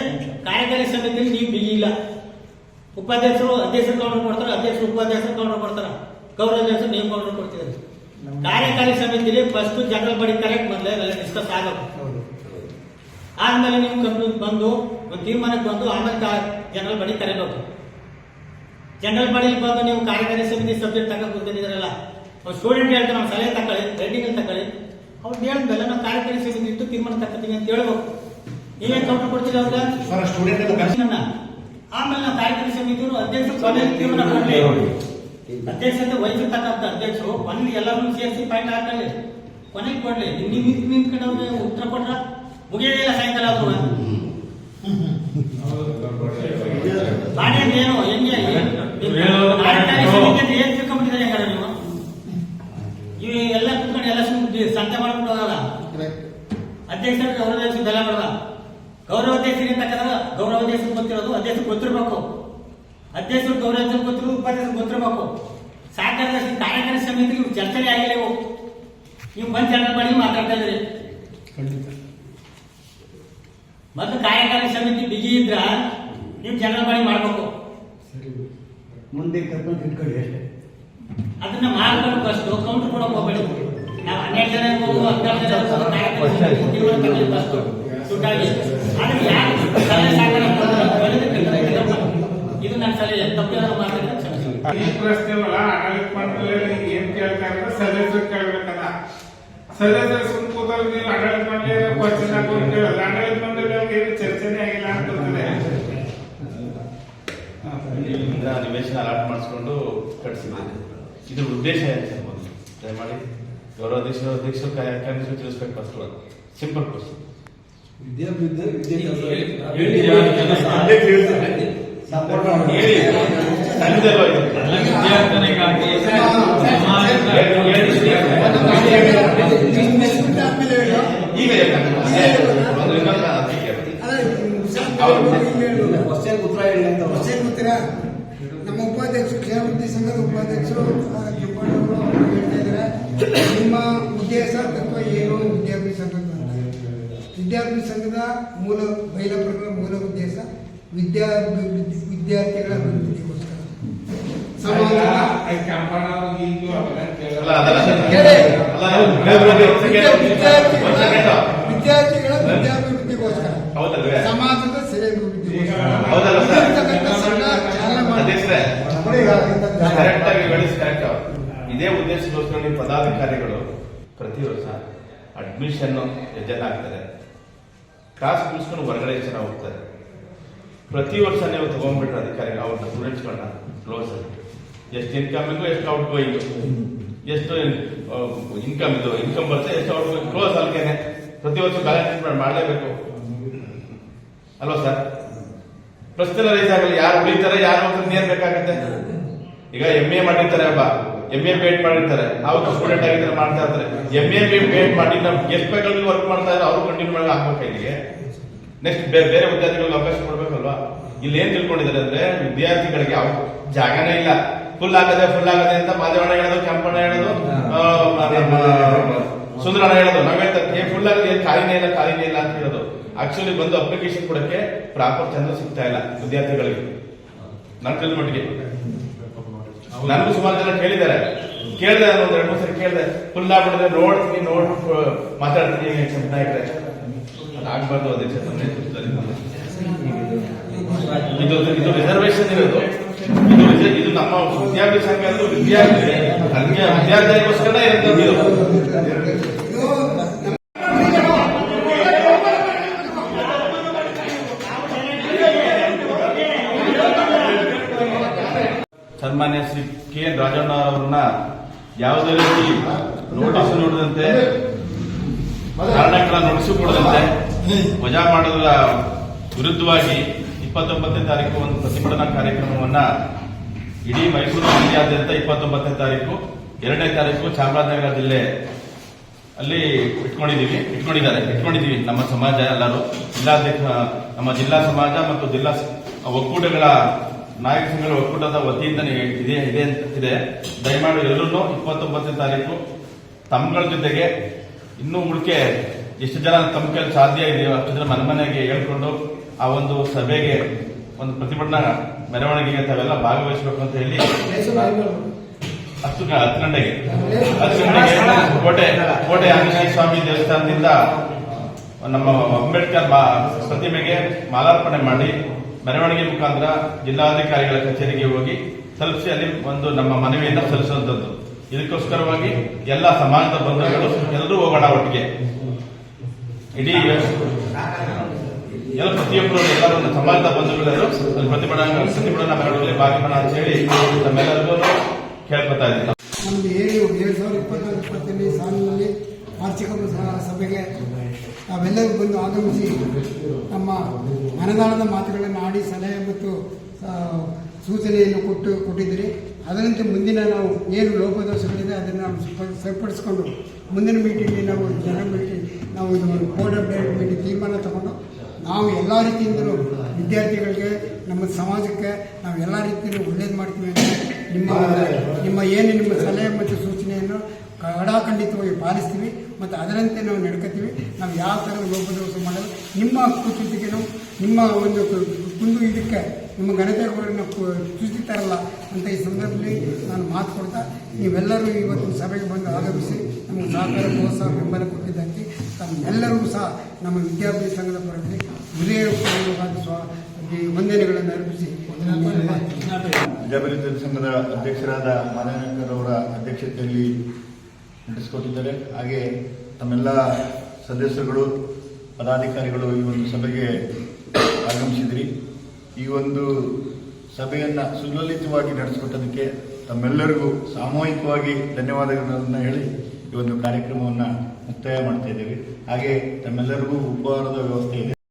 ಕಾರ್ಯಕಾರಿ ಸಮಿತಿಯಲ್ಲಿ ನೀವು ಬಿಗಿ ಇಲ್ಲ. ಉಪಾಧ್ಯಕ್ಷರು ಅಧ್ಯಕ್ಷರು ಕೌಂಟರ್ ಕೊಡ್ತಾರೆ ಅಧ್ಯಕ್ಷರು ಉಪಾಧ್ಯಕ್ಷರು ಕೌಂಟರ್ ಕೊಡ್ತಾರೆ. ಗೌರವಾಧ್ಯಕ್ಷರು ನೀವು ಕೌಂಟರ್ ಕೊಡ್ತಿದ್ರಿ ಕಾರ್ಯಕಾರಿ ಸಮಿತಿಲಿ ಫಸ್ಟ್ ಜನರಲ್ ಬಾಡಿ ಕರೆಕ್ಟ್ ಮೊದಲೇ ಎಲ್ಲ ಡಿಸ್ಕಸ್ ಆಗಬೇಕು. ಆದ್ಮೇಲೆ ನೀವು ಕಂಪ್ನಿ ಬಂದು ಒಂದು ತೀರ್ಮಾನಕ್ಕೆ ಬಂದು ಆಮೇಲೆ ಜನರಲ್ ಬಾಡಿ ಕರೆಬೇಕು. ಜನರಲ್ ಬಾಡಿಲಿ ಬಂದು ನೀವು ಕಾರ್ಯಕಾರಿ ಸಮಿತಿ ಸಬ್ಜೆಕ್ಟ್ ತಗೊಂಡು ಕೂತಿದ್ದೀರಲ್ಲ ಸ್ಟೂಡೆಂಟ್ ಹೇಳ್ತಾರೆ ನಾವು ಸಲಹೆ ತಕೊಳ್ಳಿ ರೇಟಿಂಗ್ ತಗೊಳ್ಳಿ ಅವ್ರು ಹೇಳಿದ್ಮೇಲೆ ನಾವು ಕಾರ್ಯಕಾರಿ ಸಮಿತಿ ಇಟ್ಟು ತೀರ್ಮಾನ ತಕ್ಕೊತೀವಿ ಅಂತ ಹೇಳ್ಬೇಕು. ನೀವೇ ಕೌಂಟರ್ ಕೊಡ್ತೀರಿ ಅವ್ರಿಗೆ. ಆಮೇಲೆ ನಾವು ಕಾರ್ಯಕಾರಿ ಸಮಿತಿ ಅಧ್ಯಕ್ಷರು ತೀರ್ಮಾನ ಕೊಡ್ಲಿ ಅಧ್ಯಕ್ಷತೆ ವಹಿಸಿರ್ತಕ್ಕಂಥ ಅಧ್ಯಕ್ಷರು ಕೊನೆಗೆ ಎಲ್ಲರೂ ಸೇರಿಸಿ ಪಾಯಿಂಟ್ ಹಾಕೊಳ್ಳಿ ಕೊನೆಗೆ ಕೊಡ್ಲಿ. ನೀವು ನಿಂತು ನಿಂತ್ಕೊಂಡು ಅವ್ರಿಗೆ ಉತ್ತರ ಕೊಟ್ರ? ಮುಗಿಯೋದಿಲ್ಲ ಸಾಯಂಕಾಲ ಅವರು. ಮಾಡಿ ಅಂದ್ರೆ ಏನು? ಹೆಂಗೆ? ಅಂತ ಏನ್? ತಿಳ್ಕೊಂಡ್ಬಿಟ್ಟಿದ್ದಾರೆ ಹೆಂಗಾರ ನೀವು? ಇವು ಎಲ್ಲ ಕುತ್ಕೊಂಡು ಎಲ್ಲ ಸುಮ್ಮನೆ ಸಂತೆ ಮಾಡ್ಕೊಂಡು ಹೋಗಲ್ಲ ಅಧ್ಯಕ್ಷರಿಗೆ ಗೌರವಾಧ್ಯಕ್ಷರು ಬೆಲೆ ಮಾಡಲ್ಲ ಗೌರವಾಧ್ಯಕ್ಷರಿಗೆ ಗೌರವ ಗೌರವಾಧ್ಯಕ್ಷರು ಗೊತ್ತಿರೋದು ಅಧ್ಯಕ್ಷರು ಗೊತ್ತಿರ್ಬೇಕು. ಅಧ್ಯಕ್ಷರು ಗೌರವ ಗೊತ್ತಿರು ಉಪಾಧ್ಯಕ್ಷರು ಗೊತ್ತಿರಬೇಕು. ಸಾಕಾದಷ್ಟು ಕಾರ್ಯಕಾರಿ ಸಮಿತಿಗೆ ಚರ್ಚೆನೇ ಆಗಿಲ್ಲ ಇವು ನೀವು ಬಂದು ಚರ್ಚೆ ಮಾಡಿ ಮಾತಾಡ್ತಾ ಇದ್ರಿ ಮತ್ತು ಕಾರ್ಯಕಾರಿ ಸಮಿತಿ ಬಿಗಿ ಇದ್ರ ನೀವು ಜನರ ಮಾಡಿ ಮಾಡಬೇಕು. ಮುಂದೆ ಕರ್ಕೊಂಡು ಇಟ್ಕೊಳ್ಳಿ ಅಷ್ಟೇ. ಅದನ್ನ ಮಾಡ್ಕೊಂಡು ಫಸ್ಟ್ ಕೌಂಟರ್ ಕೊಡೋಕೆ ಹೋಗ್ಬೇಡಿ. ನಾವು ಹನ್ನೆರಡು ಜನ ಇರ್ಬೋದು ಹದಿನಾರು ಜನ ಇರ್ಬೋದು ಫಸ್ಟ್ ಆದ್ರೆ ಯಾರು ಸಲಹೆ ಸಾಕಣೆ ಇದು ನನ್ನ ಸಲಹೆ ತಪ್ಪಿರೋ ಮಾತಾಡಿದ್ರೆ ಕ್ಷಮಿಸಿ ಈ ಪ್ರಶ್ನೆವಲ್ಲ ಆಡಳಿತ ಮಂಡಳಿಯಲ್ಲಿ ಏನ್ ಕೇಳ್ತಾ ಇದ್ರೆ ಸದಸ್ಯರು ಕೇಳ್ಬೇಕಲ್ಲ ಸದಸ್ಯರು ಸುಮ್ ಕೂತಲ್ಲಿ ನೀವು ಆಡಳಿತ ಮಂಡಳಿ ಕ್ವಶನ್ ಹಾಕೊಂಡು ಕೇಳಲ್ಲ ಆಡಳಿತ ಮಂಡಳಿ ಏನು ಚರ್ಚೆನೇ ಆಗಿಲ್ಲ ಅಂತ ಗೊತ್ತಿದೆ ಇಲ್ಲಿಂದ ನಿವೇಶನ ಅಲಾಟ್ ಮಾಡಿಸ್ಕೊಂಡು ಕಟ್ಸಿದ್ದೇನೆ ಇದ್ರ ಉದ್ದೇಶ ಏನು ಸರ್ ಮೊದಲು ದಯಮಾಡಿ ಗೌರವಾಧ್ಯಕ್ಷರು ಅಧ್ಯಕ್ಷರು ಕಾರ್ಯಕಾರಿ ತಿಳಿಸ್ಬೇಕು ಫಸ್ಟ್ ಸಿಂಪಲ್ ಕ್ವಶನ್ ಹೇಳಿ ನಮ್ಮ ಉಪಾಧ್ಯಕ್ಷರು ಕ್ಷೇಮಾಭಿವೃದ್ಧಿ ಸಂಘದ ಉಪಾಧ್ಯಕ್ಷರು ಹೇಳ್ತಾ ಇದ್ದಾರೆ ನಿಮ್ಮ ಉದ್ದೇಶ ತತ್ವ ಏನು ವಿದ್ಯಾರ್ಥಿ ಸಂಘದ. ವಿದ್ಯಾರ್ಥಿ ಸಂಘದ ಮೂಲ ಮಹಿಳಾ ಪ್ರಕಾರ ಮೂಲ ಉದ್ದೇಶ ವಿದ್ಯಾಭಿವೃದ್ಧಿ ವಿದ್ಯಾರ್ಥಿಗಳ ಅಭಿವೃದ್ಧಿಗೋಸ್ಕರ. ವಿದ್ಯಾರ್ಥಿಗಳ ವಿದ್ಯಾಭಿವೃದ್ಧಿಗೋಸ್ಕರ ಸಮಾಜದ ಸರ್? ಇದೇ ಉದ್ದೇಶಕ್ಕೋಸ್ಕರ ನೀವು ಪದಾಧಿಕಾರಿಗಳು ಪ್ರತಿ ವರ್ಷ ಅಡ್ಮಿಷನ್ ಜನ ಆಗ್ತಾರೆ ಕ್ಲಾಸ್ ಮುಗಿಸ್ಕೊಂಡು ಹೊರಗಡೆ ಜನ ಹೋಗ್ತಾರೆ. ಪ್ರತಿ ವರ್ಷ ನೀವು ತಗೊಂಡ್ಬಿಟ್ರೆ ಅಧಿಕಾರಿಗಳು ಅವ್ರನ್ನ ಸ್ಟೂಡೆಂಟ್ಸ್ಗಳನ್ನ ಕ್ಲೋಸ್ ಎಷ್ಟು ಇನ್ಕಮ್ ಇನ್ಕಮಿಂಗು ಎಷ್ಟು ಔಟ್ ಗೋಯಿಂಗ್ ಎಷ್ಟು ಇನ್ಕಮ್ ಇದು ಇನ್ಕಮ್ ಬರುತ್ತೆ ಎಷ್ಟು ಔಟ್ ಗೋಯಿಂಗ್ ಕ್ಲೋಸ್ ಅಲ್ಕೇನೆ ಪ್ರತಿ ವರ್ಷ ಬ್ಯಾಲೆನ್ಸ್ ಮಾಡಲೇಬೇಕು. ಅಲ್ವಾ ಸರ್ ಪ್ರಶ್ನೆ ರೈಸ್ ಆಗಲ್ಲ ಯಾರು ಉಳಿತಾರೆ, ಯಾರು ಹೋಗ್ತಾರೆ ನೀರು ಬೇಕಾಗುತ್ತೆ. ಈಗ ಎಂ ಎ ಮಾಡಿರ್ತಾರೆ ಒಬ್ಬ ಎಂ ಎ ಬೇಟ್ ಮಾಡಿರ್ತಾರೆ. ಅವ್ರು ಸ್ಟೂಡೆಂಟ್ ಆಗಿದ್ರೆ ಮಾಡ್ತಾ ಇರ್ತಾರೆ. ಎಂ ಎ ಬೇಟ್ ಮಾಡಿ ನಾವು ಎಷ್ಟು ಬೇಕಾದ್ರೂ ವರ್ಕ್ ಮಾಡ್ತಾ ಇದ್ದಾರೆ ಅವರು ಕಂಟಿನ್ಯೂ ಮಾಡಿ ಹಾಕ್ಬೇಕು ಇಲ್ಲಿಗೆ ನೆಕ್ಸ್ಟ್ ಬೇರೆ ಬೇರೆ ವಿದ್ಯಾರ್ಥಿಗಳಿಗೆ ಅವಕಾಶ ಕೊಡ್ಬೇಕಲ್ವಾ ಇಲ್ಲಿ ಏನ್ ತಿಳ್ಕೊಂಡಿದ್ದಾರೆ ಅಂದ್ರೆ ವಿದ್ಯಾರ್ಥಿಗಳಿಗೆ ಯಾವ ಜಾಗನೇ ಇಲ್ಲ. ಫುಲ್ ಆಗದೆ ಫುಲ್ ಆಗದೆ ಅಂತ ಮಾದೇವಣ್ಣ ಹೇಳೋದು ಕೆಂಪಣ್ಣ ಹೇಳೋದು ಸುಂದರಣ್ಣ ಹೇಳೋದು. ನಾವ್ ಹೇಳ್ತಾರೆ ಫುಲ್ ಆಗಿದೆ ಖಾಲಿನೇ ಇಲ್ಲ ಖಾಲಿನೇ ಇಲ್ಲ ಅಂತ ಹೇಳೋದು. ಆಕ್ಚುಲಿ ಬಂದು ಅಪ್ಲಿಕೇಶನ್ ಕೊಡಕ್ಕೆ ಪ್ರಾಪರ್ ಚಂದ್ರ ಸಿಗ್ತಾ ಇಲ್ಲ ವಿದ್ಯಾರ್ಥಿಗಳಿಗೆ. ನನ್ ತಿಳಿದ ಮಟ್ಟಿಗೆ. ನನಗೂ ಸುಮಾರು ಜನ ಕೇಳಿದ್ದಾರೆ. ಕೇಳಿದೆ ನಾನು ಒಂದ್ ಎರಡು ಸರಿ ಕೇಳಿದೆ. ಫುಲ್ ಆಗ್ಬಿಟ್ಟಿದೆ ನೋಡ್ತೀನಿ ನೋಡ್ಬಿಟ್ಟು ಮಾತಾಡ್ತೀನಿ ನಾಯಕರೇ ಆಗ್ಬಾರ್ದು ಅದೇ ಚಂದ್ರ. ಇದು ಇದು ರಿಸರ್ವೇಶನ್ ಇರೋದು. ಇದು ಇದು ನಮ್ಮ ವಿದ್ಯಾರ್ಥಿ ಸಂಘ ಅಂದ್ರೆ ವಿದ್ಯಾರ್ಥಿ ಅಲ್ಲಿಗೆ ವಿದ್ಯಾರ್ಥಿಗೋಸ್ಕರ ಇರ್ತದೆ ಸನ್ಮಾನ್ಯ ಶ್ರೀ ಕೆ ಎನ್ ರಾಜಣ್ಣ ಅವರನ್ನ ಯಾವುದೇ ರೀತಿ ನೋಟಿಸ್ ನೋಡದಂತೆ ಕಾರಣಗಳ ನೋಟಿಸು ಕೊಡದಂತೆ ವಜಾ ಮಾಡೋದ್ರ ವಿರುದ್ಧವಾಗಿ ಇಪ್ಪತ್ತೊಂಬತ್ತನೇ ತಾರೀಕು ಒಂದು ಪ್ರತಿಭಟನಾ ಕಾರ್ಯಕ್ರಮವನ್ನ ಇಡೀ ಮೈಸೂರು ಜಿಲ್ಲೆಯಾದ್ಯಂತ ಇಪ್ಪತ್ತೊಂಬತ್ತನೇ ತಾರೀಕು, ಎರಡನೇ ತಾರೀಕು ಚಾಮರಾಜನಗರ ಜಿಲ್ಲೆ ಅಲ್ಲಿ ಇಟ್ಕೊಂಡಿದೀವಿ ಇಟ್ಕೊಂಡಿದ್ದಾರೆ ಇಟ್ಕೊಂಡಿದೀವಿ ನಮ್ಮ ಸಮಾಜ ಎಲ್ಲರೂ. ಜಿಲ್ಲಾಧ್ಯಕ್ಷ, ನಮ್ಮ ಜಿಲ್ಲಾ ಸಮಾಜ ಮತ್ತು ಜಿಲ್ಲಾ ಒಕ್ಕೂಟಗಳ ನಾಯಕ ಸಂಘಗಳ ಒಕ್ಕೂಟದ ವತಿಯಿಂದ ಇದೆ ಇದೆ ಇದೆ. ದಯಮಾಡಿ ಎಲ್ಲರೂ ಇಪ್ಪತ್ತೊಂಬತ್ತನೇ ತಾರೀಕು ತಮ್ಮಗಳ ಜೊತೆಗೆ ಇನ್ನೂ ಉಳಿಕೆ ಎಷ್ಟು ಜನ ತಮ್ಮ ಕೈಲಿ ಸಾಧ್ಯ ಇದೆಯೋ ಅಷ್ಟು ಜನ ಮನೆ ಮನೆಗೆ ಹೇಳ್ಕೊಂಡು ಆ ಒಂದು ಸಭೆಗೆ ಒಂದು ಪ್ರತಿಭಟನಾ ಮೆರವಣಿಗೆಗೆ ತಾವೆಲ್ಲ ಭಾಗವಹಿಸಬೇಕು ಅಂತ ಹೇಳಿ ಹತ್ತು ಹತ್ತು ಗಂಟೆಗೆ. ಹತ್ತು ಗಂಟೆಗೆ ಕೋಟೆ ಕೋಟೆ ಆಂಜನೇಯ ಸ್ವಾಮಿ ದೇವಸ್ಥಾನದಿಂದ ನಮ್ಮ ಅಂಬೇಡ್ಕರ್ ಪ್ರತಿಮೆಗೆ ಮಾಲಾರ್ಪಣೆ ಮಾಡಿ ಮೆರವಣಿಗೆ ಮುಖಾಂತರ ಜಿಲ್ಲಾಧಿಕಾರಿಗಳ ಕಚೇರಿಗೆ ಹೋಗಿ ತಲುಪಿಸಿ ಅಲ್ಲಿ ಒಂದು ನಮ್ಮ ಮನವಿಯನ್ನು ಸಲ್ಲಿಸುವಂತದ್ದು. ಇದಕ್ಕೋಸ್ಕರವಾಗಿ ಎಲ್ಲ ಸಮಾಜದ ಬಂಧುಗಳು ಎಲ್ಲರೂ ಹೋಗೋಣ ಒಟ್ಟಿಗೆ. ಇಡೀ ಎಲ್ಲ ಪ್ರತಿಯೊಬ್ಬರು ಎಲ್ಲರೂ ಒಂದು ಸಮಾಜದ ಬಂಧುಗಳೆಲ್ಲರೂ ಪ್ರತಿಭಟನೆ ಪ್ರತಿಭಟನಾ ಮೆರವಣಿಗೆಯಲ್ಲಿ ಭಾಗವಹಿಸೋಣ ಅಂತ ಹೇಳಿ ತಮ್ಮೆಲ್ಲರಿಗೂ ಕೇಳ್ಕೊತಾ ಇದ್ದೀನಿ ನಮ್ದು ಏಳು ಎರಡು ಸಾವಿರದ ಇಪ್ಪತ್ತೊಂದು ಇಪ್ಪತ್ತನೇ ಸಾಲಿನಲ್ಲಿ ವಾರ್ಷಿಕ ಸಭೆಗೆ ನಾವೆಲ್ಲರೂ ಬಂದು ಆಗಮಿಸಿ ನಮ್ಮ ಮನದಾಳದ ಮಾತುಗಳನ್ನು ಆಡಿ ಸಲಹೆ ಮತ್ತು ಸೂಚನೆಯನ್ನು ಕೊಟ್ಟು ಕೊಟ್ಟಿದ್ದೀರಿ. ಅದರಂತೆ ಮುಂದಿನ ನಾವು ಏನು ಲೋಪದೋಷಗಳಿದೆ ಅದನ್ನು ನಾವು ಸರಿಪಡಿಸಿಕೊಂಡು ಮುಂದಿನ ಮೀಟಿಂಗ್ಗೆ ನಾವು ಜನ ಮೀಟಿಂಗ್ ನಾವು ಇದು ಬೋರ್ಡ್ ಡೈರೆಕ್ಟ್ ಮೀಟಿಂಗ್ ತೀರ್ಮಾನ ತಗೊಂಡು ನಾವು ಎಲ್ಲ ರೀತಿಯಿಂದಲೂ ವಿದ್ಯಾರ್ಥಿಗಳಿಗೆ, ನಮ್ಮ ಸಮಾಜಕ್ಕೆ ನಾವು ಎಲ್ಲ ರೀತಿಯಲ್ಲೂ ಒಳ್ಳೇದು ಮಾಡ್ತೀವಿ ಅಂತ ನಿಮ್ಮ ನಿಮ್ಮ ಏನು ನಿಮ್ಮ ಸಲಹೆ ಮತ್ತು ಸೂಚನೆಯನ್ನು ಕಡಾಖಂಡಿತವಾಗಿ ಪಾಲಿಸ್ತೀವಿ ಮತ್ತು ಅದರಂತೆ ನಾವು ನಡ್ಕೋತೀವಿ. ನಾವು ಯಾವ ಥರ ಲೋಪದೋಷ ಮಾಡಲು, ನಿಮ್ಮ ಕುತುತಿಗೆನೂ ನಿಮ್ಮ ಒಂದು ಕುಂದು ಇದಕ್ಕೆ ನಿಮ್ಮ ಘನತೆ ಗುರಿನ ತರಲ್ಲ ಅಂತ ಈ ಸಂದರ್ಭದಲ್ಲಿ ನಾನು ಮಾತು ಕೊಡ್ತಾ, ನೀವೆಲ್ಲರೂ ಇವತ್ತು ಸಭೆಗೆ ಬಂದು ಆಗಮಿಸಿ ನಮಗೆ ಸಹಕಾರ ಪ್ರೋತ್ಸಾಹ ಬೆಂಬಲ ಕೊಟ್ಟಿದ್ದಕ್ಕೆ ತಮ್ಮೆಲ್ಲರೂ ಸಹ ನಮ್ಮ ವಿದ್ಯಾರ್ಥಿ ಸಂಘದ ಪರವಾಗಿ ಹೃದಯ ವಂದನೆಗಳನ್ನು ಅರ್ಪಿಸಿ. ಮಾತು ಸಂಘದ ಅಧ್ಯಕ್ಷರಾದ ಮಾದನಕರವರ ಅಧ್ಯಕ್ಷತೆಯಲ್ಲಿ ನಡೆಸಿಕೊಟ್ಟಿದ್ದಾರೆ. ಹಾಗೆ ತಮ್ಮೆಲ್ಲ ಸದಸ್ಯರುಗಳು, ಪದಾಧಿಕಾರಿಗಳು ಈ ಒಂದು ಸಭೆಗೆ ಆಗಮಿಸಿದ್ರಿ. ಈ ಒಂದು ಸಭೆಯನ್ನು ಸುಲಲಿತವಾಗಿ ನಡೆಸಿಕೊಟ್ಟದಕ್ಕೆ ತಮ್ಮೆಲ್ಲರಿಗೂ ಸಾಮೂಹಿಕವಾಗಿ ಧನ್ಯವಾದಗಳನ್ನು ಹೇಳಿ ಈ ಒಂದು ಕಾರ್ಯಕ್ರಮವನ್ನು ಮುಕ್ತಾಯ ಮಾಡ್ತಾ ಇದ್ದೇವೆ. ಹಾಗೆ ತಮ್ಮೆಲ್ಲರಿಗೂ ಉಪಹಾರದ ವ್ಯವಸ್ಥೆ ಇದೆ.